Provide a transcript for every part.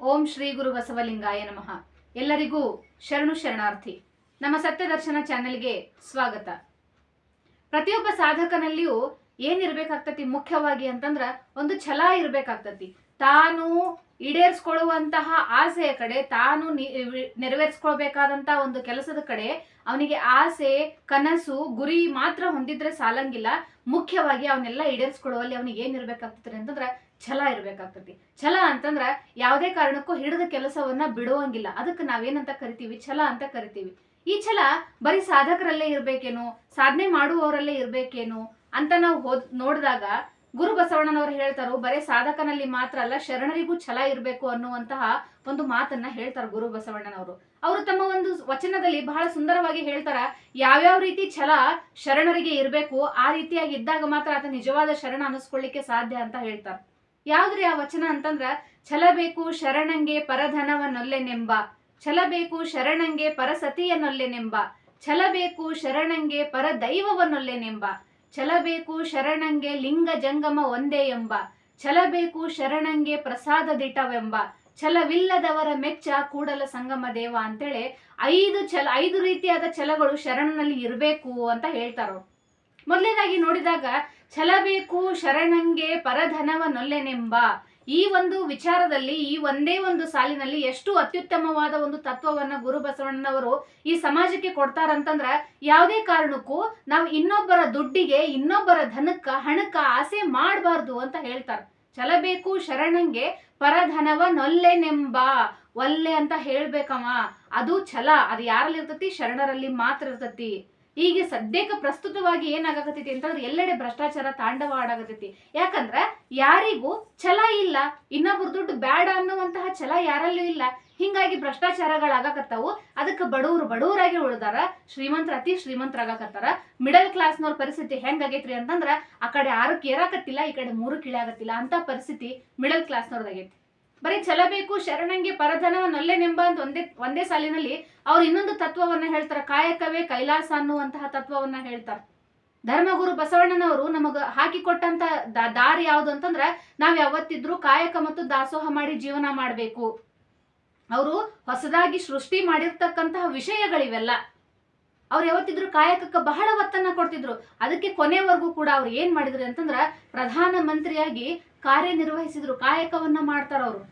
ಓಂ ಶ್ರೀ ಗುರು ಬಸವಲಿಂಗಾಯ ನಮಃ. ಎಲ್ಲರಿಗೂ ಶರಣು ಶರಣಾರ್ಥಿ. ನಮ್ಮ ಸತ್ಯದರ್ಶನ ಚಾನೆಲ್ಗೆ ಸ್ವಾಗತ. ಪ್ರತಿಯೊಬ್ಬ ಸಾಧಕನಲ್ಲಿಯೂ ಏನಿರ್ಬೇಕಾಗ್ತತಿ ಮುಖ್ಯವಾಗಿ ಅಂತಂದ್ರ ಒಂದು ಛಲ ಇರ್ಬೇಕಾಗ್ತತಿ. ತಾನು ಈಡೇರಿಸ್ಕೊಳ್ಳುವಂತಹ ಆಸೆಯ ಕಡೆ, ತಾನು ನಿ- ನೆರವೇರಿಸ್ಕೊಳ್ಬೇಕಾದಂತಹ ಒಂದು ಕೆಲಸದ ಕಡೆ ಅವನಿಗೆ ಆಸೆ, ಕನಸು, ಗುರಿ ಮಾತ್ರ ಹೊಂದಿದ್ರೆ ಸಾಲಂಗಿಲ್ಲ. ಮುಖ್ಯವಾಗಿ ಅವನ್ನೆಲ್ಲ ಈಡೇರಿಸ್ಕೊಳ್ಳುವಲ್ಲಿ ಅವನಿಗೆ ಏನಿರ್ಬೇಕಾಗ್ತದೆ ಅಂತಂದ್ರ ಛಲ ಇರ್ಬೇಕಾಗ್ತತಿ. ಛಲ ಅಂತಂದ್ರ ಯಾವುದೇ ಕಾರಣಕ್ಕೂ ಹಿಡಿದ ಕೆಲಸವನ್ನ ಬಿಡುವಂಗಿಲ್ಲ. ಅದಕ್ಕೆ ನಾವೇನಂತ ಕರಿತೀವಿ? ಛಲ ಅಂತ ಕರಿತೀವಿ. ಈ ಛಲ ಬರೀ ಸಾಧಕರಲ್ಲೇ ಇರ್ಬೇಕೇನು? ಸಾಧನೆ ಮಾಡುವವರಲ್ಲೇ ಇರ್ಬೇಕೇನು? ಅಂತ ನಾವು ಹೋದ್ ನೋಡಿದಾಗ ಗುರು ಬಸವಣ್ಣನವರು ಹೇಳ್ತಾರೋ, ಬರೀ ಸಾಧಕನಲ್ಲಿ ಮಾತ್ರ ಅಲ್ಲ, ಶರಣರಿಗೂ ಛಲ ಇರಬೇಕು ಅನ್ನುವಂತಹ ಒಂದು ಮಾತನ್ನ ಹೇಳ್ತಾರೆ ಗುರು ಬಸವಣ್ಣನವರು. ಅವರು ತಮ್ಮ ಒಂದು ವಚನದಲ್ಲಿ ಬಹಳ ಸುಂದರವಾಗಿ ಹೇಳ್ತಾರ, ಯಾವ್ಯಾವ ರೀತಿ ಛಲ ಶರಣರಿಗೆ ಇರಬೇಕು, ಆ ರೀತಿಯಾಗಿ ಇದ್ದಾಗ ಮಾತ್ರ ಆತ ನಿಜವಾದ ಶರಣ ಅನಿಸ್ಕೊಳ್ಳಿಕ್ಕೆ ಸಾಧ್ಯ ಅಂತ ಹೇಳ್ತಾರೆ. ಯಾವ್ದ್ರಿ ಆ ವಚನ ಅಂತಂದ್ರ, ಛಲಬೇಕು ಶರಣಂಗೆ ಪರಧನವನ್ನೊಲ್ಲೆನೆಂಬ ನೆಂಬ ಛಲಬೇಕು ಶರಣಂಗೆ ಪರಸತಿಯನ್ನೊಲ್ಲೆನೆಂಬ ನೆಂಬ ಛಲಬೇಕು ಶರಣಂಗೆ ಪರ ದೈವವನ್ನೊಲ್ಲೆನೆಂಬ ನೆಂಬ ಛಲಬೇಕು ಶರಣಂಗೆ ಲಿಂಗ ಜಂಗಮ ಒಂದೇ ಎಂಬ, ಛಲಬೇಕು ಶರಣಂಗೆ ಪ್ರಸಾದ ದಿಟವೆಂಬ ಛಲವಿಲ್ಲದವರ ಮೆಚ್ಚ ಕೂಡಲ ಸಂಗಮ ದೇವ ಅಂತೇಳಿ ಐದು ಛಲ, ಐದು ರೀತಿಯಾದ ಛಲಗಳು ಶರಣನಲ್ಲಿ ಇರಬೇಕು ಅಂತ ಹೇಳ್ತಾರೋ. ಮೊದಲನೇದಾಗಿ ನೋಡಿದಾಗ, ಛಲ ಬೇಕು ಶರಣಂಗೆ ಪರಧನವನೊಲ್ಲೆನೆಂಬ ಈ ಒಂದು ವಿಚಾರದಲ್ಲಿ, ಈ ಒಂದೇ ಒಂದು ಸಾಲಿನಲ್ಲಿ ಎಷ್ಟು ಅತ್ಯುತ್ತಮವಾದ ಒಂದು ತತ್ವವನ್ನ ಗುರು ಬಸವಣ್ಣನವರು ಈ ಸಮಾಜಕ್ಕೆ ಕೊಡ್ತಾರಂತಂದ್ರ, ಯಾವುದೇ ಕಾರಣಕ್ಕೂ ನಾವು ಇನ್ನೊಬ್ಬರ ದುಡ್ಡಿಗೆ, ಇನ್ನೊಬ್ಬರ ಧನಕ್ಕ, ಹಣಕ್ಕ ಆಸೆ ಮಾಡಬಾರ್ದು ಅಂತ ಹೇಳ್ತಾರೆ. ಚಲಬೇಕು ಶರಣಂಗೆ ಪರಧನವ ನೊಲ್ಲೆನೆಂಬ. ಒಲ್ಲೆ ಅಂತ ಹೇಳ್ಬೇಕಮ್ಮ ಅದು ಛಲ, ಅದು ಯಾರಲ್ಲಿ ಇರ್ತತಿ ಶರಣರಲ್ಲಿ ಮಾತ್ರ ಇರ್ತತಿ. ಈಗ ಸದ್ಯಕ್ಕೆ ಪ್ರಸ್ತುತವಾಗಿ ಏನಾಗಕತ್ತೈತಿ ಅಂತಂದ್ರೆ ಎಲ್ಲೆಡೆ ಭ್ರಷ್ಟಾಚಾರ ತಾಂಡವ ಆಡಾಗತೈತಿ ಯಾಕಂದ್ರೆ ಯಾರಿಗೂ ಛಲ ಇಲ್ಲ, ಇನ್ನೊಬ್ರು ದುಡ್ಡು ಬ್ಯಾಡ ಅನ್ನುವಂತಹ ಛಲ ಯಾರಲ್ಲೂ ಇಲ್ಲ. ಹಿಂಗಾಗಿ ಭ್ರಷ್ಟಾಚಾರಗಳಾಗಕತ್ತಾವು. ಅದಕ್ಕೆ ಬಡವರು ಬಡವರಾಗಿ ಉಳಿದಾರ, ಶ್ರೀಮಂತರ ಅತಿ ಶ್ರೀಮಂತರಾಗಕತ್ತಾರ. ಮಿಡಲ್ ಕ್ಲಾಸ್ನವ್ರ ಪರಿಸ್ಥಿತಿ ಹೆಂಗಾಗೈತ್ರಿ ಅಂತಂದ್ರ, ಆ ಕಡೆ ಆರು ಕೇರಾಕತ್ತಿಲ್ಲ ಈ ಕಡೆ ಮೂರು ಕೀಳಾಗತ್ತಿಲ್ಲ ಅಂತ ಪರಿಸ್ಥಿತಿ ಮಿಡಲ್ ಕ್ಲಾಸ್ನವ್ರದಾಗೈತಿ. ಬರೀ ಚಲಬೇಕು ಶರಣಂಗೆ ಪರಧನವ ನೊಲ್ಲೆನೆಂಬ ಅಂತ ಒಂದೇ ಒಂದೇ ಸಾಲಿನಲ್ಲಿ ಅವ್ರು ಇನ್ನೊಂದು ತತ್ವವನ್ನ ಹೇಳ್ತಾರೆ. ಕಾಯಕವೇ ಕೈಲಾಸ ಅನ್ನುವಂತಹ ತತ್ವವನ್ನ ಹೇಳ್ತಾರೆ. ಧರ್ಮಗುರು ಬಸವಣ್ಣನವರು ನಮಗ ಹಾಕಿಕೊಟ್ಟಂತ ದಾರಿ ಯಾವುದು ಅಂತಂದ್ರ ನಾವ್ ಯಾವತ್ತಿದ್ರು ಕಾಯಕ ಮತ್ತು ದಾಸೋಹ ಮಾಡಿ ಜೀವನ ಮಾಡ್ಬೇಕು. ಅವರು ಹೊಸದಾಗಿ ಸೃಷ್ಟಿ ಮಾಡಿರ್ತಕ್ಕಂತಹ ವಿಷಯಗಳಿವೆಲ್ಲ. ಅವ್ರು ಯಾವತ್ತಿದ್ರು ಕಾಯಕಕ್ಕೆ ಬಹಳ ಒತ್ತನ್ನ ಕೊಡ್ತಿದ್ರು. ಅದಕ್ಕೆ ಕೊನೆವರೆಗೂ ಕೂಡ ಅವ್ರು ಏನ್ ಮಾಡಿದ್ರು ಅಂತಂದ್ರ ಪ್ರಧಾನ ಮಂತ್ರಿಯಾಗಿ ಕಾರ್ಯನಿರ್ವಹಿಸಿದ್ರು, ಕಾಯಕವನ್ನ ಮಾಡ್ತಾರ ಅವರು.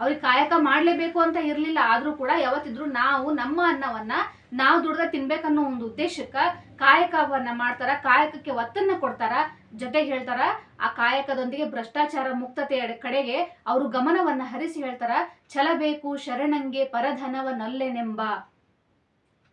ಅವ್ರಿಗೆ ಕಾಯಕ ಮಾಡಲೇಬೇಕು ಅಂತ ಇರಲಿಲ್ಲ, ಆದ್ರೂ ಕೂಡ ಯಾವತ್ತಿದ್ರು ನಾವು ನಮ್ಮ ಅನ್ನವನ್ನ ನಾವು ದುಡ್ದ ತಿನ್ಬೇಕನ್ನೋ ಒಂದು ಉದ್ದೇಶಕ್ಕ ಕಾಯಕವನ್ನ ಮಾಡ್ತಾರ, ಕಾಯಕಕ್ಕೆ ಒತ್ತನ್ನ ಕೊಡ್ತಾರ, ಜೊತೆ ಹೇಳ್ತಾರ, ಆ ಕಾಯಕದೊಂದಿಗೆ ಭ್ರಷ್ಟಾಚಾರ ಮುಕ್ತತೆಯ ಕಡೆಗೆ ಅವರು ಗಮನವನ್ನ ಹರಿಸಿ ಹೇಳ್ತಾರ ಛಲಬೇಕು ಶರಣಂಗೆ ಪರಧನವ ನೊಲ್ಲೆನೆಂಬ.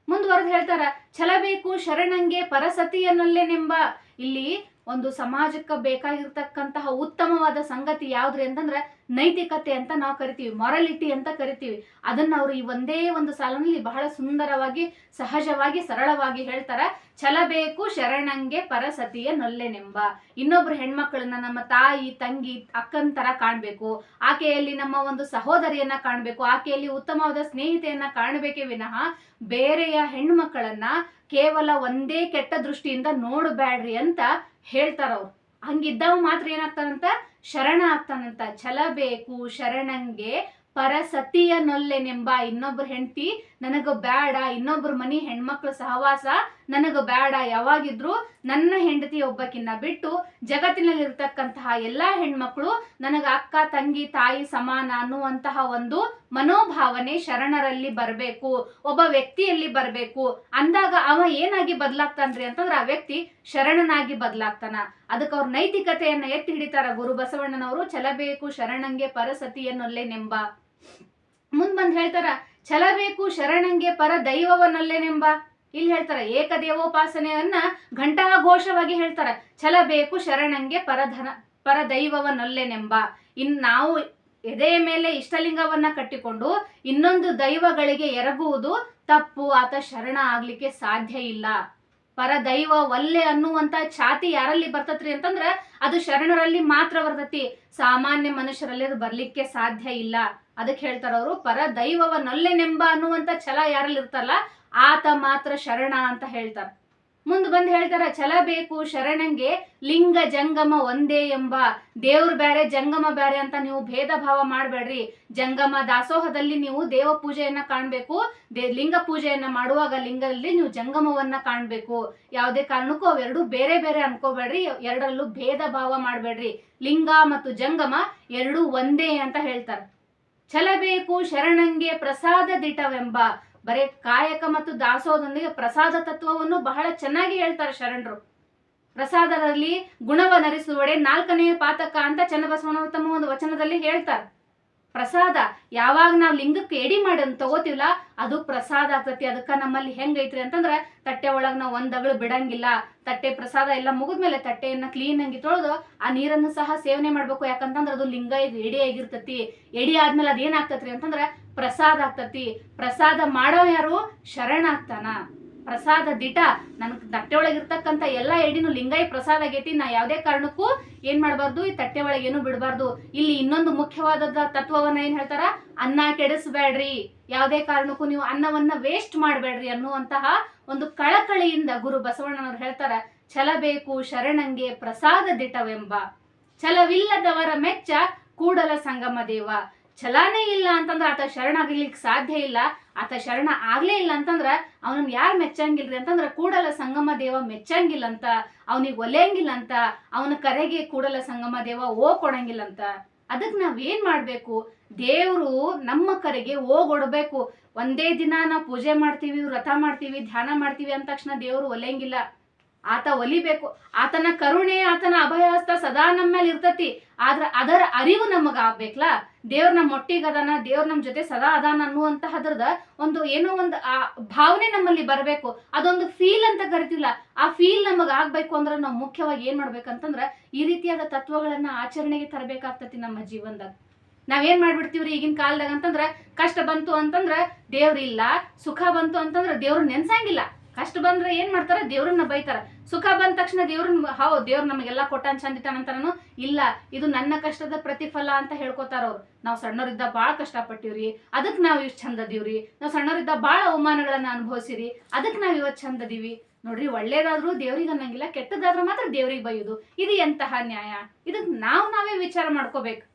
ಮುಂದುವರೆದು ಹೇಳ್ತಾರ ಛಲಬೇಕು ಶರಣಂಗೆ ಶರಣಂಗೆ ಪರಸತಿಯನ್ನೊಲ್ಲೆನೆಂಬ ಇಲ್ಲಿ ಒಂದು ಸಮಾಜಕ್ಕೆ ಬೇಕಾಗಿರ್ತಕ್ಕಂತಹ ಉತ್ತಮವಾದ ಸಂಗತಿ ಯಾವ್ದ್ರಿ ಅಂತಂದ್ರೆ ನೈತಿಕತೆ ಅಂತ ನಾವು ಕರಿತೀವಿ ಮೊರಲಿಟಿ ಅಂತ ಕರಿತೀವಿ. ಅದನ್ನ ಅವರು ಈ ಒಂದೇ ಒಂದು ಸಾಲಿನಲ್ಲಿ ಬಹಳ ಸುಂದರವಾಗಿ, ಸಹಜವಾಗಿ, ಸರಳವಾಗಿ ಹೇಳ್ತಾರ. ಛಲಬೇಕು ಶರಣಂಗೆ ಪರಸತಿಯ ನೊಲ್ಲೆನೆಂಬ. ಇನ್ನೊಬ್ರು ಹೆಣ್ಮಕ್ಳನ್ನ ನಮ್ಮ ತಾಯಿ, ತಂಗಿ, ಅಕ್ಕನ ತರ ಕಾಣ್ಬೇಕು. ಆಕೆಯಲ್ಲಿ ನಮ್ಮ ಒಂದು ಸಹೋದರಿಯನ್ನ ಕಾಣ್ಬೇಕು. ಆಕೆಯಲ್ಲಿ ಉತ್ತಮವಾದ ಸ್ನೇಹಿತೆಯನ್ನ ಕಾಣಬೇಕೇ ವಿನಃ ಬೇರೆಯ ಹೆಣ್ಮಕ್ಕಳನ್ನ ಕೇವಲ ಒಂದೇ ಕೆಟ್ಟ ದೃಷ್ಟಿಯಿಂದ ನೋಡಬ್ಯಾಡ್ರಿ ಅಂತ ಹೇಳ್ತಾರ ಅವ್ರು. ಹಂಗಿದ್ದವ ಮಾತ್ರ ಏನಾಗ್ತಾನಂತ? ಶರಣ ಆಗ್ತಾನಂತ. ಛಲ ಬೇಕು, ಶರಣಂಗೆ ಪರಸತಿಯ ನೊಲ್ಲೆನೆಂಬ ಇನ್ನೊಬ್ರು ಹೆಂಡತಿ. ನನಗ ಬ್ಯಾಡ ಇನ್ನೊಬ್ರ ಮನಿ ಹೆಣ್ಮಕ್ಳು ಸಹವಾಸ. ನನಗ ಬ್ಯಾಡ, ಯಾವಾಗಿದ್ರು ನನ್ನ ಹೆಂಡತಿ ಒಬ್ಬಕಿನ್ನ ಬಿಟ್ಟು ಜಗತ್ತಿನಲ್ಲಿರ್ತಕ್ಕಂತಹ ಎಲ್ಲಾ ಹೆಣ್ಮಕ್ಳು ನನಗ ಅಕ್ಕ, ತಂಗಿ, ತಾಯಿ ಸಮಾನ ಅನ್ನುವಂತಹ ಒಂದು ಮನೋಭಾವನೆ ಶರಣರಲ್ಲಿ ಬರಬೇಕು, ಒಬ್ಬ ವ್ಯಕ್ತಿಯಲ್ಲಿ ಬರಬೇಕು. ಅಂದಾಗ ಅವ ಏನಾಗಿ ಬದಲಾಗ್ತಾನ್ರಿ ಅಂತಂದ್ರ ಆ ವ್ಯಕ್ತಿ ಶರಣನಾಗಿ ಬದಲಾಗ್ತಾನ. ಅದಕ್ಕೆ ಅವ್ರ ನೈತಿಕತೆಯನ್ನ ಎತ್ತಿ ಹಿಡಿತಾರ ಗುರು ಬಸವಣ್ಣನವರು ಛಲಬೇಕು ಶರಣಂಗೆ ಪರಸತಿಯನ್ನೊಲ್ಲೆನೆಂಬ ಮುಂದ್ ಬಂದ್ ಹೇಳ್ತಾರ ಛಲಬೇಕು ಶರಣಂಗೆ ಪರ ದೈವವನ್ನೊಲ್ಲೆನೆಂಬ ಇಲ್ಲಿ ಹೇಳ್ತಾರ, ಏಕದೇವೋಪಾಸನೆಯನ್ನ ಘಂಟಾಘೋಷವಾಗಿ ಹೇಳ್ತಾರ. ಛಲಬೇಕು ಶರಣಂಗೆ ಪರಧನ ಪರದೈವವನ್ನೊಲ್ಲೆನೆಂಬ ಇನ್ ನಾವು ಎದೆಯ ಮೇಲೆ ಇಷ್ಟಲಿಂಗವನ್ನ ಕಟ್ಟಿಕೊಂಡು ಇನ್ನೊಂದು ದೈವಗಳಿಗೆ ಎರಗುವುದು ತಪ್ಪು, ಆತ ಶರಣ ಆಗ್ಲಿಕ್ಕೆ ಸಾಧ್ಯ ಇಲ್ಲ. ಪರದೈವ ಒಲ್ಲೆ ಅನ್ನುವಂತ ಛಾತಿ ಯಾರಲ್ಲಿ ಬರ್ತತ್ರಿ ಅಂತಂದ್ರ ಅದು ಶರಣರಲ್ಲಿ ಮಾತ್ರ ಬರ್ತತಿ. ಸಾಮಾನ್ಯ ಮನುಷ್ಯರಲ್ಲಿ ಅದು ಬರ್ಲಿಕ್ಕೆ ಸಾಧ್ಯ ಇಲ್ಲ. ಅದಕ್ಕೆ ಹೇಳ್ತಾರ ಅವರು ನೊಲ್ಲೆನೆಂಬ ಅನ್ನುವಂತ ಛಲ ಯಾರಲ್ಲಿ ಇರ್ತಲ್ಲ ಆತ ಮಾತ್ರ ಶರಣ ಅಂತ ಹೇಳ್ತಾರ. ಮುಂದ್ ಬಂದು ಹೇಳ್ತಾರ, ಛಲ ಬೇಕು ಶರಣಂಗೆ, ಲಿಂಗ ಜಂಗಮ ಒಂದೇ ಎಂಬ ದೇವ್ರ ಬ್ಯಾರೆ, ಜಂಗಮ ಬ್ಯಾರೆ ಅಂತ ನೀವು ಭೇದ ಭಾವ ಮಾಡಬೇಡ್ರಿ. ಜಂಗಮ ದಾಸೋಹದಲ್ಲಿ ನೀವು ದೇವ ಪೂಜೆಯನ್ನ ಕಾಣ್ಬೇಕು. ಲಿಂಗ ಪೂಜೆಯನ್ನ ಮಾಡುವಾಗ ಲಿಂಗದಲ್ಲಿ ನೀವು ಜಂಗಮವನ್ನ ಕಾಣ್ಬೇಕು. ಯಾವುದೇ ಕಾರಣಕ್ಕೂ ಅವೆರಡು ಬೇರೆ ಬೇರೆ ಅನ್ಕೋಬೇಡ್ರಿ. ಎರಡರಲ್ಲೂ ಭೇದ ಭಾವ ಮಾಡಬೇಡ್ರಿ. ಲಿಂಗ ಮತ್ತು ಜಂಗಮ ಎರಡೂ ಒಂದೇ ಅಂತ ಹೇಳ್ತಾರೆ. ಛಲ ಬೇಕು ಶರಣಂಗೆ ಪ್ರಸಾದ ದಿಟವೆಂಬ ಬರೇ ಕಾಯಕ ಮತ್ತು ದಾಸೋಹದೊಂದಿಗೆ ಪ್ರಸಾದ ತತ್ವವನ್ನು ಬಹಳ ಚೆನ್ನಾಗಿ ಹೇಳ್ತಾರೆ ಶರಣರು. ಪ್ರಸಾದದಲ್ಲಿ ಗುಣವನರಿಸುವಡೆ ನಾಲ್ಕನೆಯ ಪಾತಕ ಅಂತ ಚನ್ನಬಸವನವರು ತಮ್ಮ ಒಂದು ವಚನದಲ್ಲಿ ಹೇಳ್ತಾರೆ. ಪ್ರಸಾದ ಯಾವಾಗ ನಾವು ಲಿಂಗಕ್ಕೆ ಎಡಿ ಮಾಡಿ ತಗೋತೀವಲ್ಲ, ಅದು ಪ್ರಸಾದ ಆಗ್ತತಿ, ಅದಕ್ಕ ನಮ್ಮಲ್ಲಿ ಹೆಂಗೈತ್ರಿ ಅಂತಂದ್ರ ತಟ್ಟೆ ಒಳಗೆ ನಾವು ಒಂದಗಳು ಬಿಡಂಗಿಲ್ಲ, ತಟ್ಟೆ ಪ್ರಸಾದ ಎಲ್ಲ ಮುಗಿದ್ಮೇಲೆ ತಟ್ಟೆಯನ್ನ ಕ್ಲೀನ್ ಆಗಿ ತೊಳೆದು ಆ ನೀರನ್ನು ಸಹ ಸೇವನೆ ಮಾಡ್ಬೇಕು, ಯಾಕಂತಂದ್ರೆ ಅದು ಲಿಂಗ ಎಡಿ ಆಗಿರ್ತತಿ. ಎಡಿ ಆದ್ಮೇಲೆ ಅದೇನಾಗ್ತತ್ರಿ ಅಂತಂದ್ರ ಪ್ರಸಾದ ಆಗ್ತತಿ ಪ್ರಸಾದ ಮಾಡೋ ಯಾರು? ಶರಣ ಆಗ್ತಾನ ಪ್ರಸಾದ ದಿಟ. ನನ್ ತಟ್ಟೆ ಒಳಗೆ ಇರ್ತಕ್ಕಂಥ ಎಲ್ಲ ಎಡಿನು ಲಿಂಗಾಯಿ ಪ್ರಸಾದ ಆಗೈತಿ. ನಾ ಯಾವುದೇ ಕಾರಣಕ್ಕೂ ಏನ್ ಮಾಡಬಾರ್ದು? ಈ ತಟ್ಟೆ ಒಳಗೆ ಏನು ಬಿಡಬಾರ್ದು. ಇಲ್ಲಿ ಇನ್ನೊಂದು ಮುಖ್ಯವಾದ ತತ್ವವನ್ನ ಏನ್ ಹೇಳ್ತಾರ? ಅನ್ನ ಕೆಡಿಸ್ಬೇಡ್ರಿ. ಯಾವುದೇ ಕಾರಣಕ್ಕೂ ನೀವು ಅನ್ನವನ್ನ ವೇಸ್ಟ್ ಮಾಡಬೇಡ್ರಿ ಅನ್ನುವಂತಹ ಒಂದು ಕಳಕಳಿಯಿಂದ ಗುರು ಬಸವಣ್ಣನವ್ರು ಹೇಳ್ತಾರ ಛಲ ಬೇಕು ಶರಣಂಗೆ ಪ್ರಸಾದ ದಿಟವೆಂಬ. ಛಲವಿಲ್ಲದವರ ಮೆಚ್ಚ ಕೂಡಲ ಸಂಗಮ ದೇವ. ಛಲಾನೇ ಇಲ್ಲ ಅಂತಂದ್ರೆ ಆತ ಶರಣಾಗ್ಲಿಕ್ಕೆ ಸಾಧ್ಯ ಇಲ್ಲ, ಆತ ಶರಣ ಆಗ್ಲೇ ಇಲ್ಲ ಅಂತಂದ್ರೆ ಅವನನ್ನು ಯಾರು ಮೆಚ್ಚಂಗಿಲ್ರಿ ಅಂತಂದ್ರ ಕೂಡಲ ಸಂಗಮ ದೇವ ಮೆಚ್ಚಂಗಿಲ್ಲ ಅಂತ ಅವನಿಗೆ ಒಲೆಯಂಗಿಲ್ಲ ಅಂತ ಅವನ ಕರೆಗೆ ಕೂಡಲ ಸಂಗಮ ದೇವ ಓ ಕೊಡಂಗಿಲ್ಲ ಅಂತ ಅದಕ್ಕೆ ನಾವೇನ್ ಮಾಡಬೇಕು? ದೇವರು ನಮ್ಮ ಕರೆಗೆ ಓಗೊಡಬೇಕು ಒಂದೇ ದಿನ ನಾವು ಪೂಜೆ ಮಾಡ್ತೀವಿ, ವ್ರತ ಮಾಡ್ತೀವಿ, ಧ್ಯಾನ ಮಾಡ್ತೀವಿ ಅಂದ ತಕ್ಷಣ ದೇವ್ರು ಒಲೆಯಂಗಿಲ್ಲ. ಆತ ಒಲಿಬೇಕು. ಆತನ ಕರುಣೆ, ಆತನ ಅಭಯಹಸ್ತ ಸದಾ ನಮ್ಮ ಮೇಲೆ ಇರ್ತತಿ. ಆದ್ರ ಅದರ ಅರಿವು ನಮಗ ಆಗ್ಬೇಕಲ್ಲ ದೇವ್ರ ನಮ್ಮ ಒಟ್ಟಿಗದಾನ ದೇವ್ರ ನಮ್ಮ ಜೊತೆ ಸದಾ ಅದಾನ ಅನ್ನುವಂತಹದ್ರದ ಒಂದು ಏನೋ ಒಂದು ಆ ಭಾವನೆ ನಮ್ಮಲ್ಲಿ ಬರಬೇಕು. ಅದೊಂದು ಫೀಲ್ ಅಂತ ಕರಿತಿಲ್ಲ ಆ ಫೀಲ್ ನಮಗ್ ಆಗ್ಬೇಕು ಅಂದ್ರೆ ನಾವು ಮುಖ್ಯವಾಗಿ ಏನ್ ಮಾಡ್ಬೇಕಂತಂದ್ರ ಈ ರೀತಿಯಾದ ತತ್ವಗಳನ್ನ ಆಚರಣೆಗೆ ತರಬೇಕಾಗ್ತತಿ ನಮ್ಮ ಜೀವನದಾಗ. ನಾವೇನ್ ಮಾಡ್ಬಿಡ್ತೀವ್ರಿ ಈಗಿನ ಕಾಲದಾಗ ಅಂತಂದ್ರ, ಕಷ್ಟ ಬಂತು ಅಂತಂದ್ರ ದೇವ್ರಿಲ್ಲ ಸುಖ ಬಂತು ಅಂತಂದ್ರ ದೇವ್ರ ನೆನ್ಸಂಗಿಲ್ಲ. ಕಷ್ಟ ಬಂದ್ರೆ ಏನ್ ಮಾಡ್ತಾರ? ದೇವ್ರನ್ನ ಬೈತಾರ. ಸುಖ ಬಂದ ತಕ್ಷಣ ದೇವ್ರನ್ನ ಹೌ ದೇವ್ರ ನಮಗೆಲ್ಲ ಕೊಟ್ಟಾನ್ ಚಂದಿಟ್ಟಾನ ಅಂತಾರನು ಇಲ್ಲ, ಇದು ನನ್ನ ಕಷ್ಟದ ಪ್ರತಿಫಲ ಅಂತ ಹೇಳ್ಕೊತಾರ ಅವ್ರು. ನಾವು ಸಣ್ಣವರಿದ್ದ ಬಾಳ ಕಷ್ಟಪಟ್ಟಿವ್ರಿ. ಅದಕ್ ನಾವು ಇಷ್ಟು ಚಂದದೀವ್ರಿ. ನಾವು ಸಣ್ಣವರಿದ್ದ ಬಾಳ ಅವಮಾನಗಳನ್ನ ಅನುಭವಿಸಿರಿ. ಅದಕ್ ನಾವ್ ಇವತ್ ಚಂದದೀವಿ. ನೋಡ್ರಿ, ಒಳ್ಳೇದಾದ್ರೂ ದೇವ್ರಿಗೆ ಅನ್ನಂಗಿಲ್ಲ, ಕೆಟ್ಟದಾದ್ರೂ ಮಾತ್ರ ದೇವ್ರಿಗೆ ಬೈಯೋದು. ಇದು ಎಂತಹ ನ್ಯಾಯ? ಇದಕ್ ನಾವು ನಾವೇ ವಿಚಾರ ಮಾಡ್ಕೋಬೇಕು.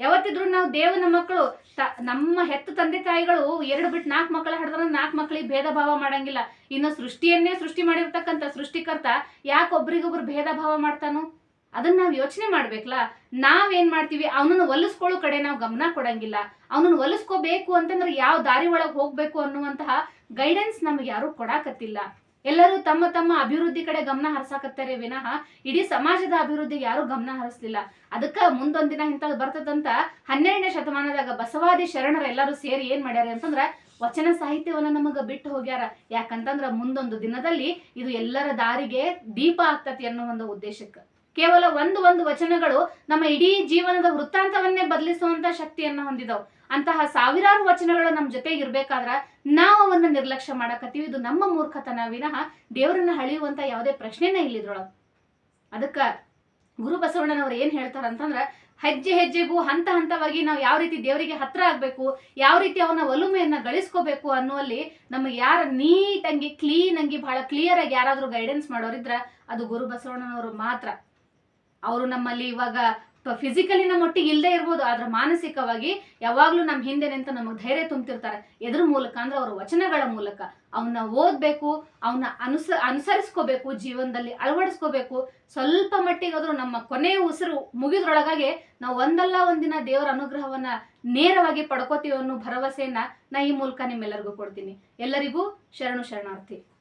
ಯಾವತ್ತಿದ್ರು ನಾವು ದೇವನ ಮಕ್ಕಳು, ತ- ನಮ್ಮ ಹೆತ್ತ ತಂದೆ ತಾಯಿಗಳು ಎರಡು ಬಿಟ್ಟು ನಾಲ್ಕು ಮಕ್ಕಳ ಹಿಡಿದ್ರೆ ನಾಲ್ಕು ಮಕ್ಕಳಿಗೆ ಭೇದ ಭಾವ ಮಾಡಂಗಿಲ್ಲ. ಇನ್ನು ಸೃಷ್ಟಿಯನ್ನೇ ಸೃಷ್ಟಿ ಮಾಡಿರ್ತಕ್ಕಂಥ ಸೃಷ್ಟಿಕರ್ತ ಯಾಕೆ ಒಬ್ರಿಗೊಬ್ರು ಭೇದ ಭಾವ ಮಾಡ್ತಾನು? ಅದನ್ನ ನಾವು ಯೋಚನೆ ಮಾಡ್ಬೇಕಲ್ಲ. ನಾವೇನ್ ಮಾಡ್ತೀವಿ? ಅವನನ್ನು ಒಲಿಸ್ಕೊಳ್ಳೋ ಕಡೆ ನಾವು ಗಮನ ಕೊಡಂಗಿಲ್ಲ. ಅವನನ್ನು ಒಲಿಸ್ಕೋಬೇಕು ಅಂತಂದ್ರೆ ಯಾವ ದಾರಿ ಒಳಗೆ ಹೋಗ್ಬೇಕು ಅನ್ನುವಂತಹ ಗೈಡೆನ್ಸ್ ನಮ್ಗೆ ಯಾರು ಕೊಡಾಕತ್ತಿಲ್ಲ. ಎಲ್ಲರೂ ತಮ್ಮ ತಮ್ಮ ಅಭಿವೃದ್ಧಿ ಕಡೆ ಗಮನ ಹರಿಸಾಕತ್ತಾರೆ ವಿನಃ ಇಡೀ ಸಮಾಜದ ಅಭಿವೃದ್ಧಿಗೆ ಯಾರು ಗಮನ ಹರಿಸ್ಲಿಲ್ಲ. ಅದಕ್ಕ ಮುಂದೊಂದ್ ದಿನ ಇಂಥದ್ದು ಬರ್ತದಂತ ಹನ್ನೆರಡನೇ ಶತಮಾನದಾಗ ಬಸವಾದಿ ಶರಣರ ಎಲ್ಲರೂ ಸೇರಿ ಏನ್ ಮಾಡ್ಯಾರ ಅಂತಂದ್ರ ವಚನ ಸಾಹಿತ್ಯವನ್ನ ನಮಗ ಬಿಟ್ಟು ಹೋಗ್ಯಾರ. ಯಾಕಂತಂದ್ರ ಮುಂದೊಂದು ದಿನದಲ್ಲಿ ಇದು ಎಲ್ಲರ ದಾರಿಗೆ ದೀಪ ಆಗ್ತತಿ ಅನ್ನೋ ಒಂದು ಉದ್ದೇಶಕ್ಕೆ. ಕೇವಲ ಒಂದು ಒಂದು ವಚನಗಳು ನಮ್ಮ ಇಡೀ ಜೀವನದ ವೃತ್ತಾಂತವನ್ನೇ ಬದಲಿಸುವಂತ ಶಕ್ತಿಯನ್ನ ಹೊಂದಿದವು. ಅಂತಹ ಸಾವಿರಾರು ವಚನಗಳು ನಮ್ಮ ಜೊತೆಗೆ ಇರ್ಬೇಕಾದ್ರ ನಾವು ಅವನ್ನ ನಿರ್ಲಕ್ಷ್ಯ ಮಾಡಕತ್ತೀವಿ. ಇದು ನಮ್ಮ ಮೂರ್ಖತನ. ವಿನಃ ದೇವರನ್ನ ಹಳಿಯುವಂತ ಯಾವುದೇ ಪ್ರಶ್ನೆನೇ ಇಲ್ಲಿದ್ರೊಳ ಅದಕ್ಕ ಗುರು ಬಸವಣ್ಣನವ್ರು ಏನ್ ಹೇಳ್ತಾರ ಅಂತಂದ್ರ ಹೆಜ್ಜೆ ಹೆಜ್ಜೆಗೂ ಹಂತ ಹಂತವಾಗಿ ನಾವು ಯಾವ ರೀತಿ ದೇವರಿಗೆ ಹತ್ರ ಆಗ್ಬೇಕು, ಯಾವ ರೀತಿ ಅವನ ಒಲುಮೆಯನ್ನ ಗಳಿಸ್ಕೋಬೇಕು ಅನ್ನುವಲ್ಲಿ ನಮಗೆ ಯಾರ ನೀಟಂಗಿ ಕ್ಲೀನ್ ಅಂಗಿ ಬಹಳ ಕ್ಲಿಯರ್ ಆಗಿ ಯಾರಾದ್ರೂ ಗೈಡೆನ್ಸ್ ಮಾಡೋರಿದ್ರ ಅದು ಗುರು ಬಸವಣ್ಣನವರು ಮಾತ್ರ. ಅವರು ನಮ್ಮಲ್ಲಿ ಇವಾಗ ಫಿಸಿಕಲಿ ನಮ್ಮ ಒಟ್ಟಿಗೆ ಇಲ್ಲದೆ ಇರ್ಬೋದು, ಆದ್ರೆ ಮಾನಸಿಕವಾಗಿ ಯಾವಾಗ್ಲೂ ನಮ್ಮ ಹಿಂದೆ ನಿಂತು ನಮಗೆ ಧೈರ್ಯ ತುಂಬ್ತಿರ್ತಾರೆ. ಎದ್ರ ಮೂಲಕ ಅಂದ್ರೆ ಅವರ ವಚನಗಳ ಮೂಲಕ. ಅವನ್ನ ಓದ್ಬೇಕು ಅವನ್ನ ಅನುಸ, ಅನುಸರಿಸ್ಕೋಬೇಕು, ಜೀವನದಲ್ಲಿ ಅಳವಡಿಸ್ಕೋಬೇಕು. ಸ್ವಲ್ಪ ಮಟ್ಟಿಗಾದ್ರೂ ನಮ್ಮ ಕೊನೆಯ ಉಸಿರು ಮುಗಿದ್ರೊಳಗಾಗೆ ನಾವು ಒಂದಲ್ಲ ಒಂದಿನ ದೇವರ ಅನುಗ್ರಹವನ್ನ ನೇರವಾಗಿ ಪಡ್ಕೋತೀವಿ ಅನ್ನೋ ಭರವಸೆಯನ್ನ ನಾ ಈ ಮೂಲಕ ನಿಮ್ಮೆಲ್ಲರಿಗೂ ಕೊಡ್ತೀನಿ. ಎಲ್ಲರಿಗೂ ಶರಣು ಶರಣಾರ್ಥಿ.